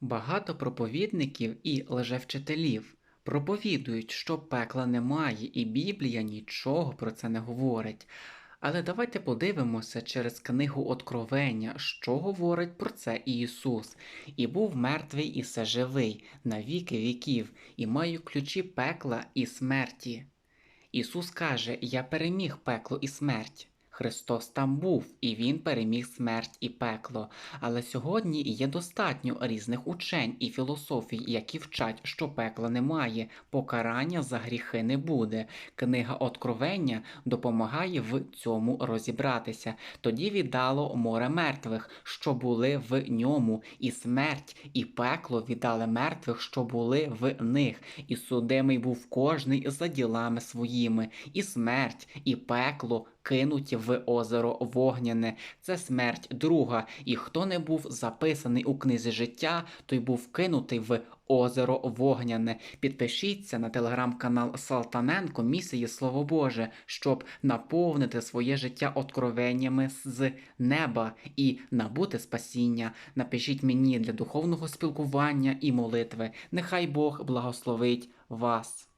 Багато проповідників і лжевчителів проповідують, що пекла немає, і Біблія нічого про це не говорить. Але давайте подивимося через книгу Откровення, що говорить про це Ісус. І був мертвий, і все живий, на віки віків, і маю ключі пекла і смерті. Ісус каже: Я переміг пекло і смерть. Христос там був, і Він переміг смерть і пекло. Але сьогодні є достатньо різних учень і філософій, які вчать, що пекла немає, покарання за гріхи не буде. Книга Откровення допомагає в цьому розібратися. Тоді віддало море мертвих, що були в ньому, і смерть, і пекло віддали мертвих, що були в них, і судимий був кожний за ділами своїми, і смерть, і пекло кинуті в озеро вогняне. Це смерть друга, і хто не був записаний у книзі життя, той був кинутий в озеро вогняне. Підпишіться на телеграм-канал Салтаненко місії Слово Боже, щоб наповнити своє життя откровеннями з неба і набути спасіння. Напишіть мені для духовного спілкування і молитви. Нехай Бог благословить вас.